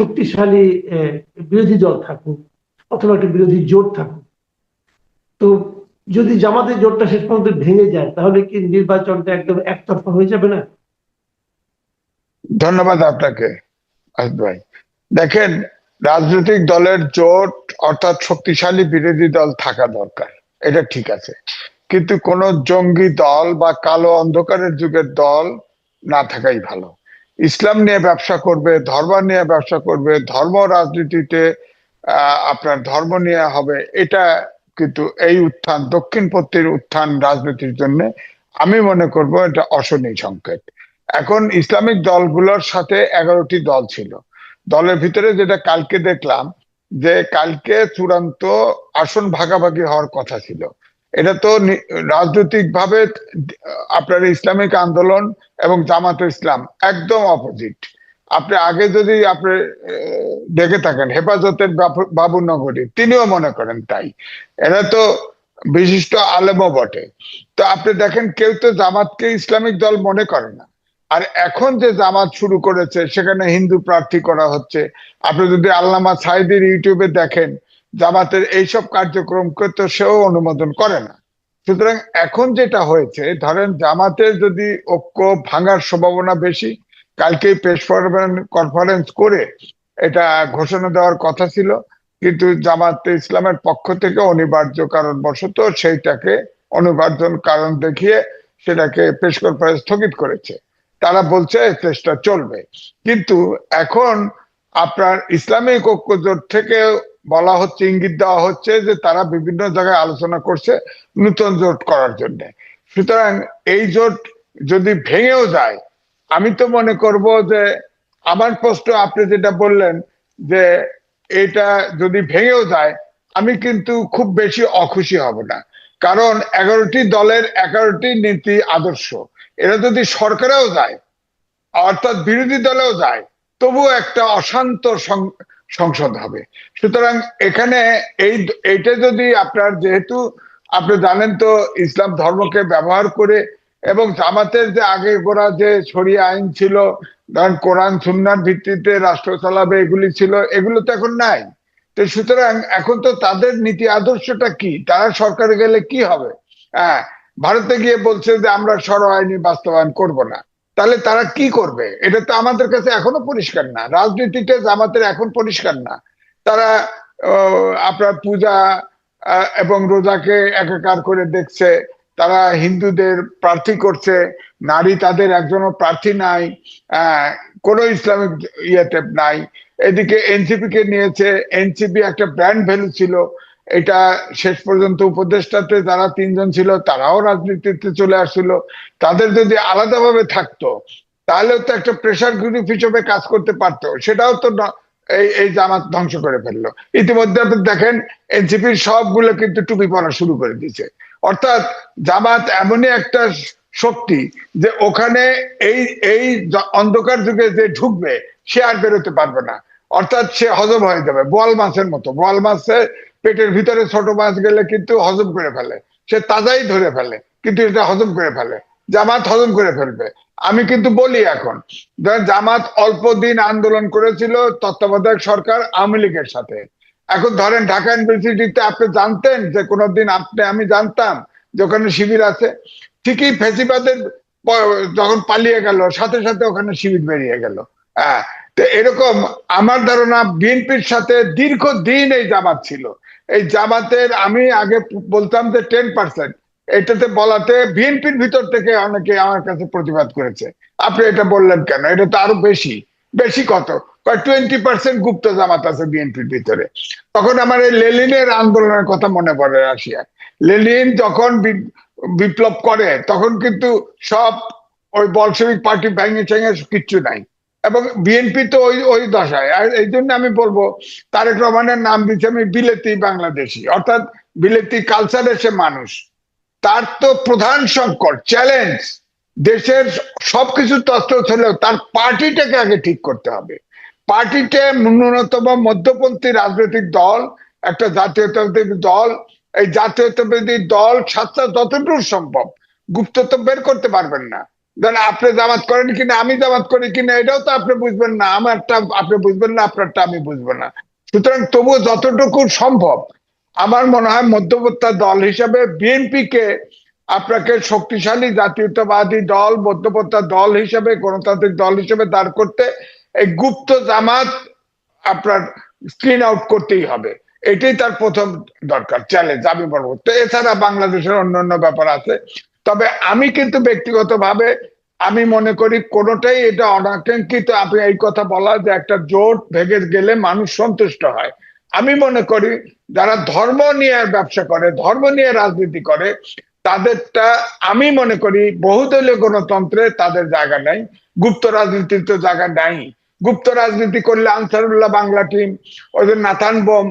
শক্তিশালী বিরোধী দল থাকুক অথবা একটা বিরোধী জোট থাকুক। তো যদি জামাতের জোটটা শেষ পর্যন্ত ভেঙে যায়, তাহলে কি নির্বাচনটা একদম একতরফা হয়ে যাবে না? ধন্যবাদ আপনাকে দেখেন, রাজনৈতিক দলের জোট অর্থাৎ শক্তিশালী বিরোধী দল থাকা দরকার, এটা ঠিক আছে। কিন্তু কোন জঙ্গি দল বা কালো অন্ধকারের যুগের দল না থাকাই ভালো। ইসলাম নিয়ে ব্যবসা করবে, ধর্ম নিয়ে ব্যবসা করবে, ধর্ম রাজনীতিতে আপনার ধর্ম নিয়ে হবে, এটা কিন্তু এই উত্থান, দক্ষিণপন্থীর উত্থান রাজনীতির জন্য আমি মনে করব এটা অশনি সংকেত। এখন ইসলামিক দলগুলোর সাথে এগারোটি দল ছিল। দলের ভিতরে যেটা কালকে দেখলাম, যে কালকে চূড়ান্ত আসন ভাগাভাগি হওয়ার কথা ছিল। এটা তো রাজনৈতিক ভাবে আপনার ইসলামিক আন্দোলন এবং জামাত ইসলাম একদম অপোজিট আপনি আগে যদি আপনি দেখে থাকেন, হেফাজতের বাবু- বাবুনগরী, তিনিও মনে করেন তাই। এরা তো বিশিষ্ট আলেমও বটে। তো আপনি দেখেন, কেউ তো জামাতকে ইসলামিক দল মনে করে না। আর এখন যে জামাত শুরু করেছে, সেখানে হিন্দু প্রার্থী করা হচ্ছে। আপনি যদি আল্লামা সাইদির ইউটিউবে দেখেন জামাতের এইসব কার্যক্রমকে তো সেও অনুমোদন করে না। সুতরাং এখন যেটা হয়েছে, ধরেন জামাতের যদি ঐক্য ভাঙার সম্ভাবনা বেশি, কালকেই প্রেস কনফারেন্স করে এটা ঘোষণা দেওয়ার কথা ছিল, কিন্তু জামাতে ইসলামের পক্ষ থেকে অনিবার্য কারণ বশত সেইটাকে অনিবার্য কারণ দেখিয়ে সেটাকে প্রেস কনফারেন্স স্থগিত করেছে। তারা বলছে চেষ্টা চলবে। কিন্তু এখন আপনার ইসলামিক ঐক্য ঐক্যজোট থেকে বলা হচ্ছে, ইঙ্গিত দেওয়া হচ্ছে যে তারা বিভিন্ন জায়গায় আলোচনা করছে নতুন জোট করার জন্য। সুতরাং এই জোট যদি ভেঙেও যায়, আমি তো মনে করব যে আমার প্রশ্ন আপনি যেটা বললেন যে এটা যদি ভেঙেও যায়, আমি কিন্তু খুব বেশি অখুশি হব না। কারণ এগারোটি দলের এগারোটি নীতি আদর্শ। এরা যদি সরকারেও যায়, অর্থাৎ বিরোধী দলেও যায় তবু একটা অশান্ত সংসদ হবে। সুতরাং এখানে এই এইটা যদি আপনার যেহেতু আপনি জানেন তো ইসলাম ধর্মকে ব্যবহার করে এবং জামাতের যে আগে গোড়া যে ছড়িয়ে আইন ছিল, ধরেন কোরআন, সুন্নার ভিত্তিতে রাষ্ট্র চালাবে এগুলি ছিল, এগুলো তো এখন নাই। তো সুতরাং এখন তো তাদের নীতি আদর্শটা কি? তারা সরকারে গেলে কি হবে? হ্যাঁ ভারতে গিয়ে বলছে যে আমরা সর আইনি বাস্তবায়ন করব না। তাহলে তারা কি করবে? এটা তো আমাদের কাছে এখনও পরিষ্কার না। রাজনীতিতে জামাতের এখন পরিষ্কার না। তারা আপনার পূজা এবং রোজাকে একাকার করে দেখছে। তারা হিন্দুদের প্রার্থী করছে। নারী তাদের একজনও প্রার্থী নাই। কোনো ইসলামিক ইয়েতে নাই। এদিকে এনসিপি কে নিয়েছে। এনসিপি একটা ব্র্যান্ড ভ্যালু ছিল। এটা শেষ পর্যন্ত উপদেষ্টাতে যারা তিনজন ছিল, তারাও রাজনীতিতে চলে আসছিল। তাদের যদি আলাদাভাবে থাকতো তাহলেও তো একটা প্রেশার গ্রুপ হিসেবে কাজ করতে পারতো। সেটাও তো এই এই জামাত ধ্বংস করে ফেলল। ইতিমধ্যে আপনি দেখেন এনসিপির সবগুলো কিন্তু টুপি পরা শুরু করে দিয়েছে। অর্থাৎ জামাত এমনই একটা শক্তি যে ওখানে এই এই অন্ধকার যুগে যে ঢুকবে, সে আর বেরোতে পারবে না। অর্থাৎ সে হজম হয়ে যাবে, বোয়াল মাছের মতো। বোয়াল মাছের পেটের ভিতরে ছোট মাছ গেলে কিন্তু হজম করে ফেলে। সে তাজাই ধরে ফেলে, কিন্তু এটা হজম করে ফেলে। জামাত হজম করে ফেলবে। আমি কিন্তু বলি এখন জামাত অল্প দিন আন্দোলন করেছিল তত্ত্বাবধায়ক সরকার আওয়ামী লীগের সাথে। এখন ধরেন ঢাকা ইউনিভার্সিটিতে আপনি জানতেন যে কোনোদিন আপনি, আমি জানতাম যে ওখানে শিবির আছে। ঠিকই ফেসিবাদের যখন পালিয়ে গেল, সাথে সাথে ওখানে শিবির বেরিয়ে গেল। হ্যাঁ তো এরকম আমার ধারণা বিএনপির সাথে দীর্ঘদিন এই জামাত ছিল। এই জামাতের আমি আগে বলতাম যে টেন পার্সেন্ট এটাতে বলাতে বিএনপির ভিতর থেকে অনেকে আমার কাছে প্রতিবাদ করেছে। আপনি এটা বললেন কেন? এটা তো আরও বেশি। বেশি কত? টোয়েন্টি পার্সেন্ট গুপ্ত জামাত আছে বিএনপির ভিতরে। তখন আমার এই লেলিনের আন্দোলনের কথা মনে পড়ে রাশিয়া লেলিন যখন বিপ্লব করে, তখন কিন্তু সব ওই বলসেবিক পার্টি ভেঙে ঠেঙে কিচ্ছু নাই। এবং বিএনপি তো ওই ওই দশায়। আর এই জন্য আমি বলব, তারেক রহমানের নাম দিচ্ছি আমি বিলেতি বাংলাদেশি। অর্থাৎ বিলেতি কালচারের সে মানুষ। তার তো প্রধান সংকট চ্যালেঞ্জ দেশের সবকিছু তত্ত্ব হলেও তার পার্টিটাকে আগে ঠিক করতে হবে। পার্টিতে ন্যূনতম মধ্যপন্থী রাজনৈতিক দল, একটা জাতীয়তাবাদী দল। এই জাতীয়তাবাদী দল সাতটা যতটুকু সম্ভব গুপ্তত্ব বের করতে পারবেন না। আপনি জামাত করেন কিনা, আমি জামাত করি কিনা, এটাও তো আপনি বুঝবেন না। আমারটা আপনি বুঝবেন না, আপনারটা আমি বুঝব না। সুতরাং তবুও যতটুকু সম্ভব, আমার মনে হয় মধ্যবর্তী দল হিসাবে বিএনপি কে আপনাকে শক্তিশালী, জাতীয়তাবাদী দল, মধ্যবর্তী দল হিসেবে, গণতান্ত্রিক দল হিসেবে দাঁড় করতে এই গুপ্ত জামাত আপনার স্ক্রিন আউট করতেই হবে। এটাই তার প্রথম দরকার চ্যালেঞ্জ আমি বলব। তো এছাড়া বাংলাদেশের অন্যান্য ব্যাপার আছে। তবে আমি কিন্তু ব্যক্তিগতভাবে আমি মনে করি কোনোটাই এটা অনাকাঙ্ক্ষিত। আপনি এই কথা বলা যে একটা জোট ভেঙে গেলে মানুষ সন্তুষ্ট হয়। আমি মনে করি যারা ধর্ম নিয়ে ব্যবসা করে, ধর্ম নিয়ে রাজনীতি করে, তাদেরটা আমি মনে করি বহুদলীয় গণতন্ত্রে তাদের জায়গা নাই। গুপ্ত রাজনীতির তো জায়গা নাই। গুপ্ত রাজনীতি করলে আনসারুল্লাহ বাংলা টিম ওদের নাথান বোম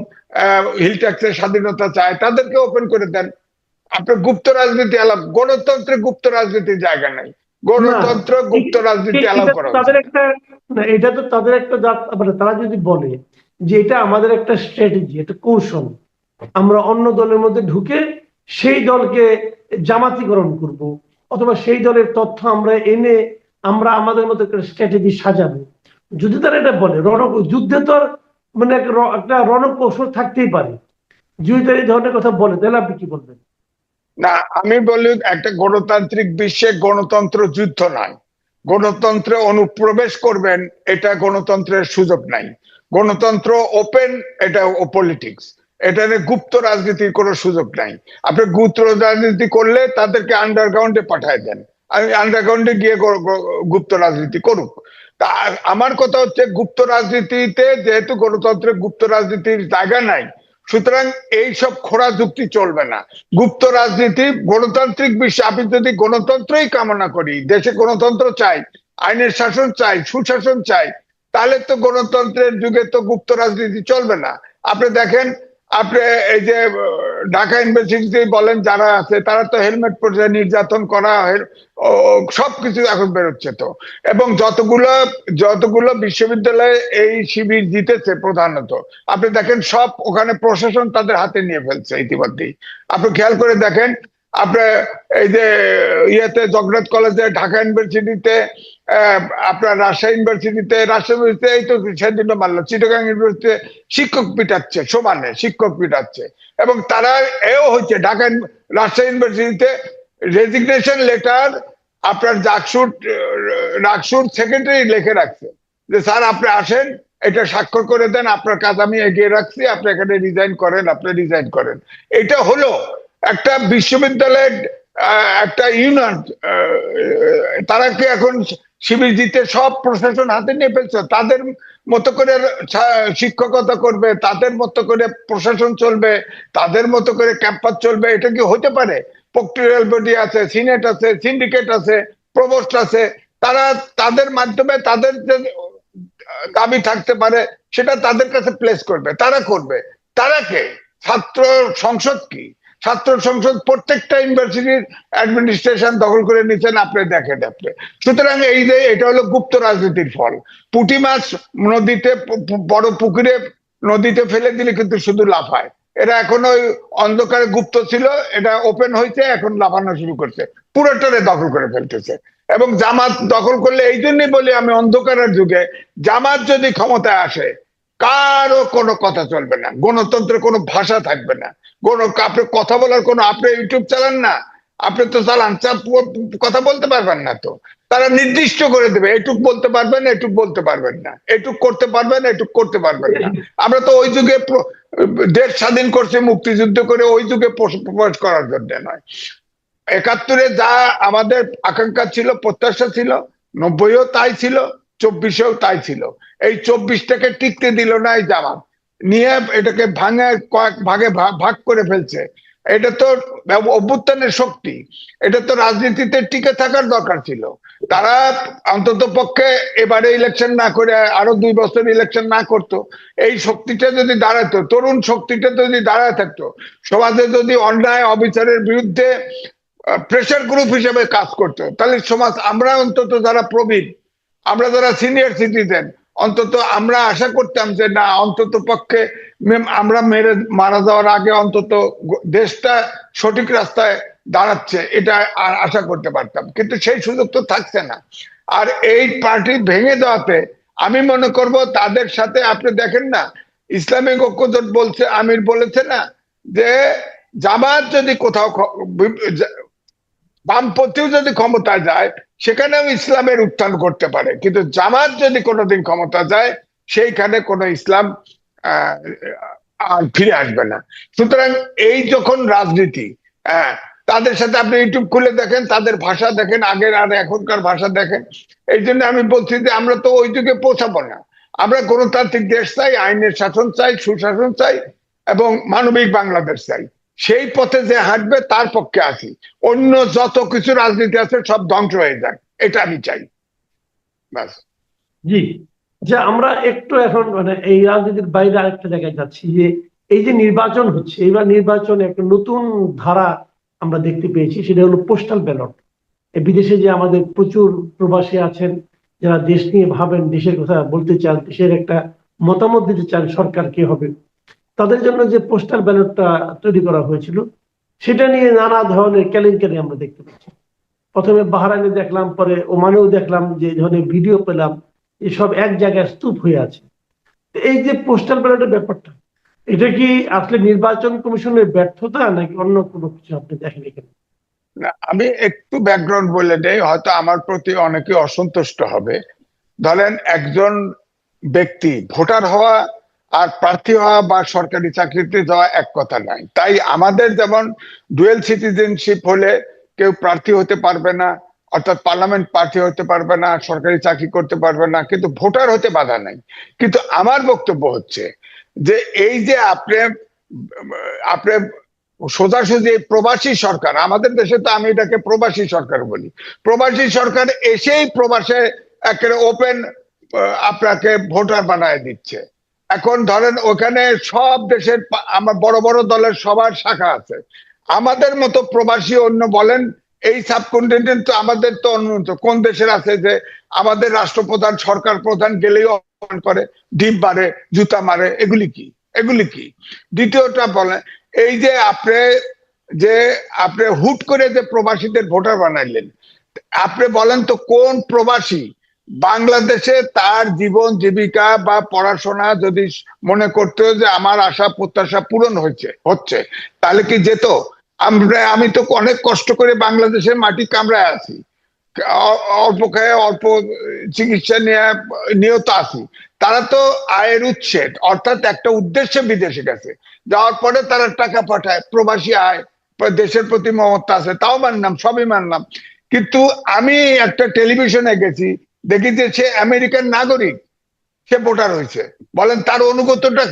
হিল ট্যাক্সের স্বাধীনতা চায়, তাদেরকে ওপেন করে দেন। আপনার গুপ্ত রাজনীতি আলাপ গণতন্ত্রে গুপ্ত রাজনীতির জায়গা নাই। গণতন্ত্র গুপ্ত রাজনীতি আলাপ করা তাদের একটা এটা তো তাদের একটা মানে তারা যদি বলে যে এটা আমাদের একটা স্ট্র্যাটেজি একটা কৌশল আমরা অন্য দলের মধ্যে ঢুকে সেই দলকে জামাতিকরণ করব অথবা সেই দলের তথ্য আমরা এনে আমরা আমাদের মতো একটা স্ট্র্যাটেজি সাজাবো। যদি তারা এটা বলে রণ যুদ্ধে তো মানে একটা রণকৌশল থাকতেই পারে। যদি তারা এই ধরনের কথা বলে তাহলে আপনি কি বলবেন? না, আমি বলি একটা গণতান্ত্রিক বিশ্বে গণতন্ত্র যুদ্ধ নয়। গণতন্ত্রে অনুপ্রবেশ করবেন, এটা গণতন্ত্রের সুযোগ নাই। গণতন্ত্র ওপেন এটা ও পলিটিক্স এটাতে গুপ্ত রাজনীতির কোনো সুযোগ নাই। আপনি গুপ্ত রাজনীতি করলে তাদেরকে আন্ডারগ্রাউন্ডে পাঠায় দেন। আন্ডারগ্রাউন্ডে গিয়ে গুপ্ত রাজনীতি করুক। তা আমার কথা হচ্ছে, গুপ্ত রাজনীতিতে যেহেতু গণতন্ত্রে গুপ্ত রাজনীতির জায়গা নাই সুতরাং এই সব খোড়া যুক্তি চলবে না। গুপ্ত রাজনীতি, গণতান্ত্রিক বিশ্বে আমি যদি গণতন্ত্রই কামনা করি। দেশে গণতন্ত্র চাই, আইনের শাসন চাই, সুশাসন চাই, তাহলে তো গণতন্ত্রের যুগে তো গুপ্ত রাজনীতি চলবে না। আপনি দেখেন আপনি এই যে ঢাকা ইউনিভার্সিটিতে বলেন যারা আছে, তারা তো হেলমেট পরে নির্যাতন করা সবকিছু এখন বেরোচ্ছে তো। এবং যতগুলো যতগুলো বিশ্ববিদ্যালয়ে এই শিবির জিতেছে প্রধানত, আপনি দেখেন সব ওখানে প্রশাসন তাদের হাতে নিয়ে ফেলছে ইতিমধ্যেই। আপনি খেয়াল করে দেখেন, আপনি এই যে, ইয়েতে জগন্নাথ কলেজে, ঢাকা ইউনিভার্সিটিতে আপনার রাজশাহী ইউনিভার্সিটিতে রাজশাহী ইউনিভার্সিটিতে এই তো সেদিন মারলো। চিটাগাং ইউনিভার্সিটিতে শিক্ষক পিটাচ্ছে, সমানে শিক্ষক পিটাচ্ছে। এবং তারা এও হচ্ছে, ঢাকা রাজশাহী ইউনিভার্সিটিতে রেজিগনেশন লেটার আপনার জাকসুর রাকসুর সেক্রেটারি লিখে রাখছে। যে, স্যার, আপনি আসেন, এটা স্বাক্ষর করে দেন, আপনার কাজ আমি এগিয়ে রাখছি, আপনি এখানে রিজাইন করেন, আপনি রিজাইন করেন। এটা হলো একটা বিশ্ববিদ্যালয়ের একটা ইউনিয়ন তারা কি এখন শিবির জিতে সব প্রশাসন হাতে নিয়ে ফেলছে। তাদের মতো করে শিক্ষকতা করবে, তাদের মতো করে প্রশাসন চলবে, তাদের মতো করে ক্যাম্পাস চলবে, এটা কি হতে পারে? প্রক্টোরিয়াল বডি আছে, সিনেট আছে, সিন্ডিকেট আছে, প্রভোস্ট আছে, তারা তাদের মাধ্যমে তাদের যে দাবি থাকতে পারে, সেটা তাদের কাছে প্লেস করবে। তারা করবে। তারা কে? ছাত্র সংসদ কি? ছাত্র সংসদ প্রত্যেকটা ইউনিভার্সিটির অ্যাডমিনিস্ট্রেশন দখল করে নিচ্ছেন আপনি দেখেন আপনি। সুতরাং এই যে, এটা হলো গুপ্ত রাজনীতির ফল। পুঁটি মাছ নদীতে বড় পুকুরে নদীতে ফেলে দিলে কিন্তু শুধু লাফায় এরা এখন ওই অন্ধকারে গুপ্ত ছিল, এটা ওপেন হয়েছে, এখন লাফানো শুরু করছে। পুরোটারে দখল করে ফেলতেছে। এবং জামাত দখল করলে এই জন্যই বলি আমি, অন্ধকারের যুগে জামাত যদি ক্ষমতায় আসে কারও কোনো কথা চলবে না। গণতন্ত্রের কোনো ভাষা থাকবে না। কোন আপনি কথা বলার কোনো, আপনি ইউটিউব চালান না। আপনি তো চালান কথা বলতে পারবেন না তো। তারা নির্দিষ্ট করে দেবে, এটুক বলতে পারবেন, এটুক বলতে পারবেন না। এটুক করতে পারবেন, এটুক করতে পারবেন না। আমরা তো ওই যুগে দেশ স্বাধীন করছে, মুক্তিযুদ্ধ করে ওই যুগে প্রবেশ করার জন্য নয়। একাত্তরে যা আমাদের আকাঙ্ক্ষা ছিল, প্রত্যাশা ছিল, নব্বইও তাই ছিল। চব্বিশেও তাই ছিল। এই চব্বিশটাকে টিকতে দিল না এই জামাত নিয়ে এটাকে ভাঙে কয়েক ভাগে ভাগ করে ফেলছে। এটা তো অভ্যুত্থানের শক্তি। এটা তো রাজনীতিতে টিকে থাকার দরকার ছিল। তারা অন্তত পক্ষে এবারে ইলেকশন না করে, আরও দুই বছর ইলেকশন না করতো। এই শক্তিটা যদি দাঁড়াতো, তরুণ শক্তিটা যদি দাঁড়ায় থাকতো, সমাজে যদি অন্যায়, অবিচারের বিরুদ্ধে প্রেশার গ্রুপ হিসেবে কাজ করতো, তাহলে সমাজ, আমরা অন্তত যারা প্রবীণ আমরা যারা সিনিয়র সিটিজেন অন্তত আমরা আশা করতাম যে না, অন্তত পক্ষে আমরা মেরে, মারা যাওয়ার আগে অন্তত দেশটা সঠিক রাস্তায় দাঁড়াচ্ছে, এটা আর আশা করতে পারতাম। কিন্তু সেই সুযোগ তো থাকছে না। আর এই পার্টি ভেঙে দেওয়াতে আমি মনে করব তাদের সাথে আপনি দেখেন না, ইসলামিক ঐক্যজোট বলছে, আমির বলেছে না যে জামাত যদি কোথাও বামপন্থীও যদি ক্ষমতায় যায়, সেখানেও ইসলামের উত্থান করতে পারে। কিন্তু জামাত যদি কোনোদিন ক্ষমতা যায়, সেইখানে কোনো ইসলাম আর ফিরে আসবে না। সুতরাং এই যখন রাজনীতি হ্যাঁ তাদের সাথে আপনি ইউটিউব খুলে দেখেন, তাদের ভাষা দেখেন, আগের আর এখনকার ভাষা দেখেন, এই জন্য আমি বলছি যে আমরা তো ওই যুগে পৌঁছাবো না। আমরা গণতান্ত্রিক দেশ চাই, আইনের শাসন চাই, সুশাসন চাই, এবং মানবিক বাংলাদেশ চাই। সেই পথে যে হাঁটবে, তার পক্ষে আছি অন্য যত কিছু রাজনীতি আছে, সব ধ্বংস হয়ে যাক। এটা আমি চাই। ব্যাস। জি। যে আমরা একটু এখন মানে এই রাজনীতির বাইরে আরেকটা জায়গায় যাচ্ছি, যে এই যে নির্বাচন হচ্ছে, এইবার নির্বাচনে একটা নতুন ধারা আমরা দেখতে পেয়েছি, সেটা হলো পোস্টাল ব্যালট বিদেশে যে আমাদের প্রচুর প্রবাসী আছেন, যারা দেশ নিয়ে ভাবেন, দেশের কথা বলতে চান, দেশের একটা মতামত দিতে চান সরকার কি হবে তাদের জন্য যে পোস্টাল ব্যালটটা তৈরি করা হয়েছিল, সেটা নিয়ে নানা ধরনের কেলেঙ্কারি আমরা দেখতে পাচ্ছি। প্রথমে বাহারাইনে দেখলাম, পরে ওমানেও দেখলাম যে ধরনের ভিডিও পেলাম এসব এক জায়গায় স্তূপ হয়ে আছে। এই যে পোস্টাল ব্যালটের ব্যাপারটা, এটা কি আসলে নির্বাচন কমিশনের ব্যর্থতা নাকি অন্য কোনো কিছু আপনি দেখেন এখানে? আমি একটু ব্যাকগ্রাউন্ড বলে দেই, হয়তো আমার প্রতি অনেকে অসন্তুষ্ট হবে। ধরেন একজন ব্যক্তি, ভোটার হওয়া আর প্রার্থী হওয়া বা সরকারি চাকরিতে যাওয়া এক কথা নাই তাই আমাদের যেমন ডুয়েল সিটিজেনশিপ হলে কেউ প্রার্থী হতে পারবে না, অর্থাৎ পার্লামেন্ট প্রার্থী হতে পারবে না, সরকারি চাকরি করতে পারবে না, কিন্তু ভোটার হতে বাধা নাই। কিন্তু আমার বক্তব্য হচ্ছে যে এই যে আপনি আপনি সোজাসুজি প্রবাসী সরকার, আমাদের দেশে তো আমি এটাকে প্রবাসী সরকার বলি। প্রবাসী সরকার এসেই প্রবাসে একেবারে ওপেন আপনাকে ভোটার বানায় দিচ্ছে। এখন ধরেন ওখানে সব দেশের আমার বড় বড় দলের সবার শাখা আছে। আমাদের মতো প্রবাসী অন্য বলেন, এই সাবকন্টিনেন্ট তো আমাদের তো অন্যত কোন দেশের আছে যে আমাদের রাষ্ট্রপ্রধান, সরকার প্রধান গেলেই অপমান করে ডিপ মারে জুতা মারে, এগুলি কি? এগুলি কি? দ্বিতীয়টা বলে, এই যে আপনি যে আপনি হুট করে যে প্রবাসীদের ভোটার বানাইলেন, আপনি বলেন তো কোন প্রবাসী বাংলাদেশে তার জীবন, জীবিকা বা পড়াশোনা যদি মনে করতো যে আমার আশা, প্রত্যাশা পূরণ হয়েছে, হচ্ছে, তাহলে কি যেত? আমরা, আমি তো অনেক কষ্ট করে বাংলাদেশের মাটি কামড়ায় আছি। অল্প খেয়ে অল্প চিকিৎসা নিয়ে নিয়ত আছি। তারা তো আয়ের উচ্ছেদ অর্থাৎ একটা উদ্দেশ্যে বিদেশে গেছে। যাওয়ার পরে তারা টাকা পাঠায়, প্রবাসী আয়, দেশের প্রতি মমতা আছে, তাও মানলাম, সবই মানলাম। কিন্তু আমি একটা টেলিভিশনে গেছি দেখি যে সে আমেরিকান নাগরিক, সে ভোটার হয়েছে। বলেন তার অনুগত্যটা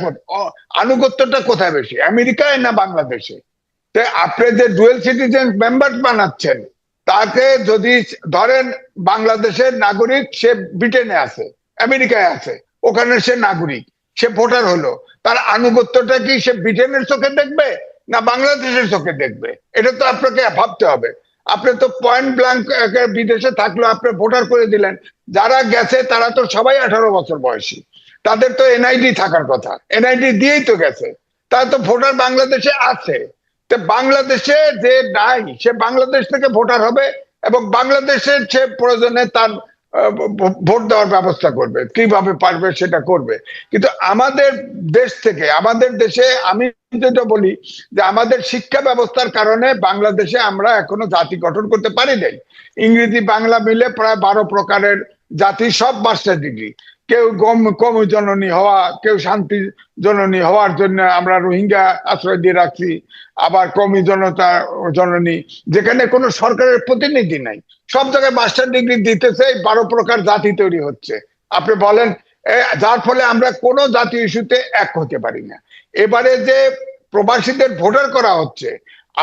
আনুগত্যটা কোথায় বেশি, আমেরিকায় না বাংলাদেশে? আপনি যে ডুয়েল সিটিজেন মেম্বার বানাচ্ছেন, তাকে যদি ধরেন বাংলাদেশের নাগরিক সে ব্রিটেনে আছে, আমেরিকায় আছে, ওখানে সে নাগরিক, সে ভোটার হলো, তার আনুগত্যটা কি সে ব্রিটেনের চোখে দেখবে না বাংলাদেশের চোখে দেখবে? এটা তো আপনাকে ভাবতে হবে। আপনি তো পয়েন্ট ব্ল্যাঙ্ক বিদেশে থাকল, আপনি ভোটার করে দিলেন যারা গেছে তারা তো সবাই আঠারো বছর বয়সী। তাদের তো এনআইডি থাকার কথা। এনআইডি দিয়েই তো গেছে। তারা তো ভোটার বাংলাদেশে আছে। তো বাংলাদেশে যে নাই, সে বাংলাদেশ থেকে ভোটার হবে এবং বাংলাদেশের সে প্রয়োজনে তার ভোট দেওয়ার ব্যবস্থা করবে। কীভাবে পারবে সেটা করবে। কিন্তু আমাদের দেশ থেকে, আমাদের দেশে আমি যেটা বলি যে আমাদের শিক্ষা ব্যবস্থার কারণে বাংলাদেশে আমরা এখনও জাতি গঠন করতে পারি নাই। ইংরেজি, বাংলা মিলে প্রায় বারো প্রকারের জাতি সব মাস্টার ডিগ্রি কেউ গম, কম জননী হওয়া, কেউ শান্তি জননী হওয়ার জন্য আমরা রোহিঙ্গা আশ্রয় দিয়ে রাখছি। আবার কমি জনতা, জননী, যেখানে কোনো সরকারের প্রতিনিধি নাই। সব জায়গায় মাস্টার ডিগ্রি দিতেছে বারো প্রকার জাতি তৈরি হচ্ছে। আপনি বলেন যার ফলে আমরা কোনো জাতীয় ইস্যুতে এক হতে পারি না। এবারে যে প্রবাসীদের ভোটার করা হচ্ছে,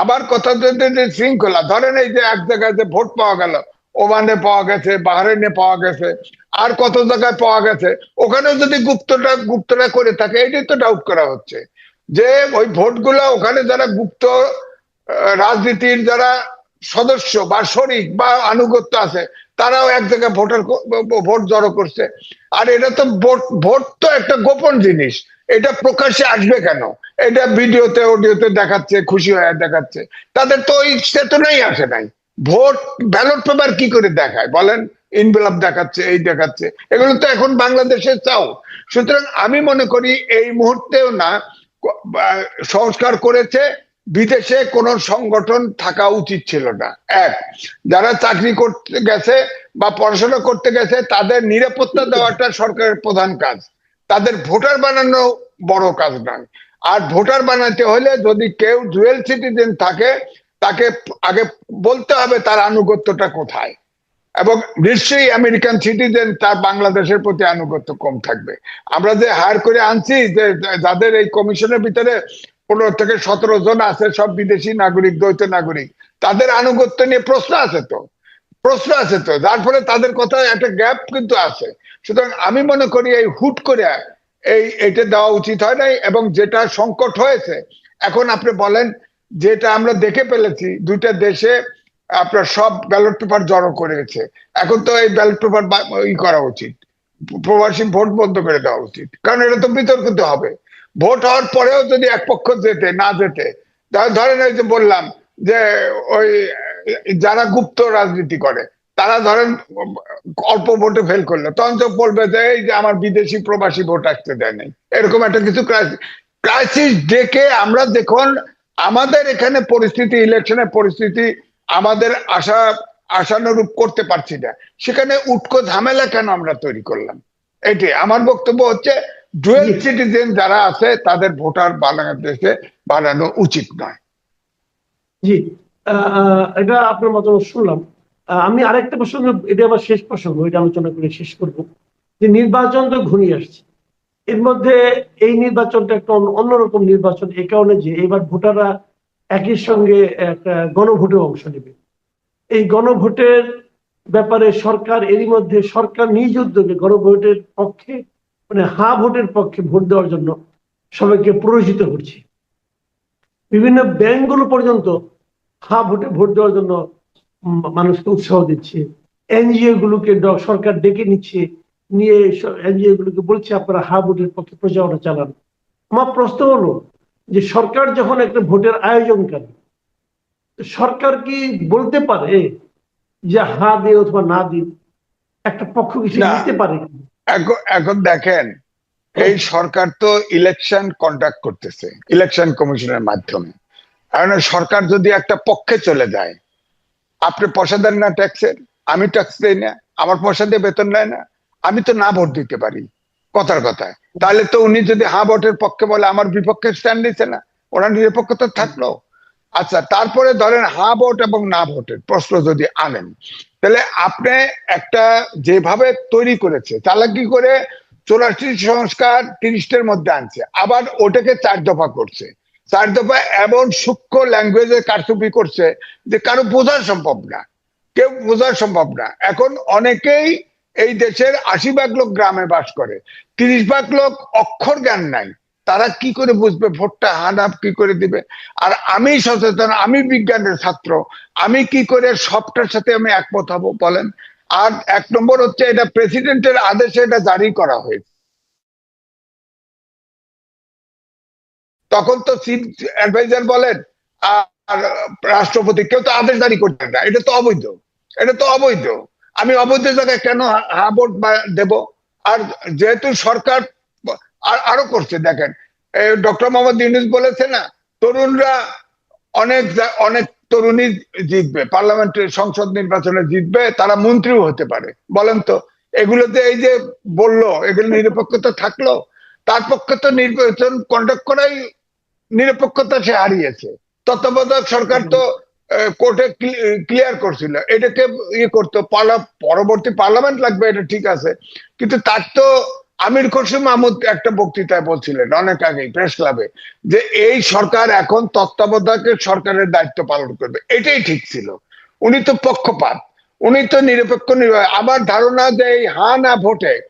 আবার কথা যে শৃঙ্খলা, ধরেন এই যে এক জায়গায় যে ভোট পাওয়া গেল ওমানে পাওয়া গেছে বাহারেনে পাওয়া গেছে, আর কত জায়গায় পাওয়া গেছে, ওখানেও যদি গুপ্তটা, গুপ্তরা করে থাকে, এটাই তো ডাউট করা হচ্ছে। যে ওই ভোটগুলো ওখানে যারা গুপ্ত রাজনীতির যারা সদস্য বা শরিক বা আনুগত্য আছে, তারাও এক জায়গায় ভোটার ভোট জড়ো করছে। আর এটা তো ভোট ভোট তো একটা গোপন জিনিস। এটা প্রকাশ্যে আসবে কেন? এটা ভিডিওতে, অডিওতে দেখাচ্ছে, খুশি হয়ে দেখাচ্ছে। তাদের তো ওই চেতনাই আসে নাই। ভোট ব্যালট পেপার কি করে দেখায়? বলেন, ইনভেলপ দেখাচ্ছে, এই দেখাচ্ছে। এগুলো তো এখন বাংলাদেশে চাও। সুতরাং আমি মনে করি এই মুহূর্তেও না সংস্কার করেছে বিদেশে কোন সংগঠন থাকা উচিত ছিল না। এক, যারা চাকরি করতে গেছে বা পড়াশোনা করতে গেছে, তাদের নিরাপত্তা দেওয়াটা সরকারের প্রধান কাজ। তাদের ভোটার বানানো বড় কাজ নয়। আর ভোটার বানাতে হলে যদি কেউ ডুয়েল সিটিজেন থাকে তাকে আগে বলতে হবে তার আনুগত্যটা কোথায়। এবং নিশ্চয়ই আমেরিকান সিটিজেন তার বাংলাদেশের প্রতি আনুগত্য কম থাকবে। আমরা যে হায়ার করে আনছি যে যাদের এই কমিশনের ভিতরে পনেরো থেকে সতেরো জন আছে, সব বিদেশি নাগরিক, দ্বৈত নাগরিক, তাদের আনুগত্য নিয়ে প্রশ্ন আছে তো। প্রশ্ন আছে তো। যার ফলে তাদের কথা একটা গ্যাপ কিন্তু আছে। সুতরাং আমি মনে করি এই হুট করে এই এটা দেওয়া উচিত হয় নাই এবং যেটা সংকট হয়েছে, এখন আপনি বলেন যেটা আমরা দেখে ফেলেছি, দুইটা দেশে আপনার সব ব্যালট পেপার জড়ো করেছে। এখন তো এই ব্যালট পেপার ই করা উচিত। প্রবাসী ভোট বন্ধ করে দেওয়া উচিত। কারণ এটা তো বিতর্কিত হবে। ভোট হওয়ার পরেও যদি এক পক্ষ যেতে না যেতে তাহলে ধরেন ওই যে বললাম যে ওই যারা গুপ্ত রাজনীতি করে, তারা ধরেন অল্প ভোটে ফেল করল। তখন তো বলবে যে, এই যে আমার বিদেশি প্রবাসী ভোট আসতে দেয় নাই। এরকম একটা কিছু ক্রাইসিস ক্রাইসিস ডেকে আমরা দেখুন আমাদের এখানে পরিস্থিতি ইলেকশনের পরিস্থিতি আমাদের আশা আশানুরূপ করতে পারছি না। সেখানে উটকো ঝামেলা কেন আমরা তৈরি করলাম? এটি আমার বক্তব্য হচ্ছে ডুয়েল সিটিজেন যারা আছে তাদের ভোটার বাংলাদেশে বানানো উচিত নয়। জি। এটা আপনার মতামত শুনলাম। আমি আরেকটা প্রসঙ্গ এটা আমার শেষ প্রসঙ্গ এটা আলোচনা করে শেষ করব। যে নির্বাচন তো ঘনিয়ে আসছে। এর মধ্যে এই নির্বাচনটা একটা অন্যরকম নির্বাচন এই কারণে যে এবার ভোটাররা একই সঙ্গে একটা গণভোটে অংশ নেবে। এই গণভোটের ব্যাপারে সরকার, এরই মধ্যে সরকার নিজ উদ্যোগে গণভোটের পক্ষে মানে হা ভোটের পক্ষে ভোট দেওয়ার জন্য সবাইকে প্ররোচিত করছে। বিভিন্ন ব্যাংকগুলো পর্যন্ত হা ভোটে ভোট দেওয়ার জন্য মানুষকে উৎসাহ দিচ্ছে। এনজিও গুলোকে সরকার ডেকে নিচ্ছে। নিয়ে এনজিও গুলোকে বলছে আপনারা হা ভোটের পক্ষে প্রচারণা চালান। আমার প্রশ্ন হলো যে সরকার যখন একটা ভোটের আয়োজন করে সরকার কি বলতে পারে যে হা দিয়ে অথবা না দিন? একটা পক্ষ কিছু দিতে পারে এখন এখন দেখেন এই সরকার তো ইলেকশন কন্ডাক্ট করতেছে ইলেকশন কমিশনের মাধ্যমে। কারণ সরকার যদি একটা পক্ষে চলে যায় আপনি পয়সা দেন না ট্যাক্সের আমি ট্যাক্স দেই না আমার পয়সা দিয়ে বেতন নেয় না? আমি তো না ভোট দিতে পারি, কথার কথায় তাহলে তো উনি যদি হা ভোটের পক্ষে বলে, আমার বিপক্ষে স্ট্যান্ড নিচ্ছে না, ওনার নিরপেক্ষতা থাকল। আচ্ছা তারপরে ধরেন হা ভোট এবং না ভোটের প্রশ্ন যদি আনেন, তাহলে আপনি একটা যেভাবে তৈরি করেছে, চালাকি করে চৌরাশি সংস্কার তিরিশটার মধ্যে আনছে, আবার ওটাকে চার দফা করছে। চার দফা এমন সূক্ষ্ম ল্যাঙ্গুয়েজে কারচুপি করছে যে কারও বোঝা সম্ভব না। কেউ বোঝা সম্ভব না। এখন অনেকেই এই দেশের আশি ভাগ লোক গ্রামে বাস করে, তিরিশ ভাগ লোক অক্ষর জ্ঞান নাই। তারা কি করে বুঝবে? ভোটটা হানাপ কি করে দিবে? আর আমি সচেতন, আমি বিজ্ঞানের ছাত্র, আমি কি করে সবটার সাথে আমি একমত হব বলেন? আর এক নম্বর হচ্ছে এটা প্রেসিডেন্টের আদেশে এটা জারি করা হয়েছে। তখন তো চিফ অ্যাডভাইজার বলেন, আর রাষ্ট্রপতি কেউ তো আদেশ জারি করতেন না, এটা তো অবৈধ, এটা তো অবৈধ। আমি অবৈধ জায়গায় কেন হা ভোট দেব? আর যেহেতু সরকার আর, আরও করছে, দেখেন ডক্টর মোহাম্মদ ইউনুস বলেছে না, তরুণরা অনেক অনেক তরুণী জিতবে পার্লামেন্টের সংসদ নির্বাচনে জিতবে, তারা মন্ত্রীও হতে পারে। বলেন তো এগুলোতে এই যে বলল, এগুলো নিরপেক্ষতা থাকল, তার পক্ষে তো নির্বাচন কন্ডাক্ট করাই নিরপেক্ষতা সে হারিয়েছে। তত্ত্বাবধায়ক সরকার তো কোর্টে ক্লিয়ার করছিল। এটাকে ইয়ে করতো? পার্লা- পরবর্তী পার্লামেন্ট লাগবে, এটা ঠিক আছে। কিন্তু তার তো আমির খসরু মাহমুদ একটা বক্তৃতায় বলছিলেন অনেক আগেই প্রেস ক্লাবে যে এই সরকার এখন তত্ত্বাবধায়কের সরকারের দায়িত্ব পালন করবে। এটাই ঠিক ছিল। উনি তো পক্ষপাত, উনি তো নিরপেক্ষ আমার ধারণা যে এই হা না ভোটে।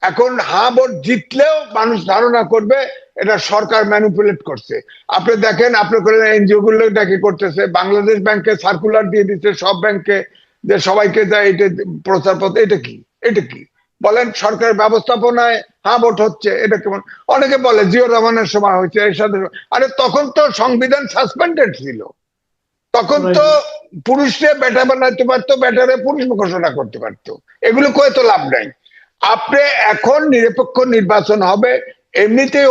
এখন হা ভোট জিতলেও মানুষ ধারণা করবে এটা সরকার ম্যানিপুলেট করছে। আপনি দেখেন আপনি করেন এনজিও গুলো ডাকে করতেছে। বাংলাদেশ ব্যাংকে সার্কুলার দিয়ে দিচ্ছে সব ব্যাংকে যে সবাইকে দেয় এটা প্রচারপত্র এটা কি? এটা কি? বলেন সরকারের ব্যবস্থাপনায় হ্যাঁ ভোট হচ্ছে এটা কেমন? অনেকে বলে জিয়র রহমানের সময় হয়েছে এর সাথে আরে তখন তো সংবিধান সাসপেন্ডেড ছিল। তখন তো পুরুষে বেটা বানাইতে পারতো বেটারে পুরুষ ঘোষণা করতে পারতো। এগুলো কয়ে তো লাভ নাই। আপনি এখন নিরপেক্ষ নির্বাচন হবে এমনিতেই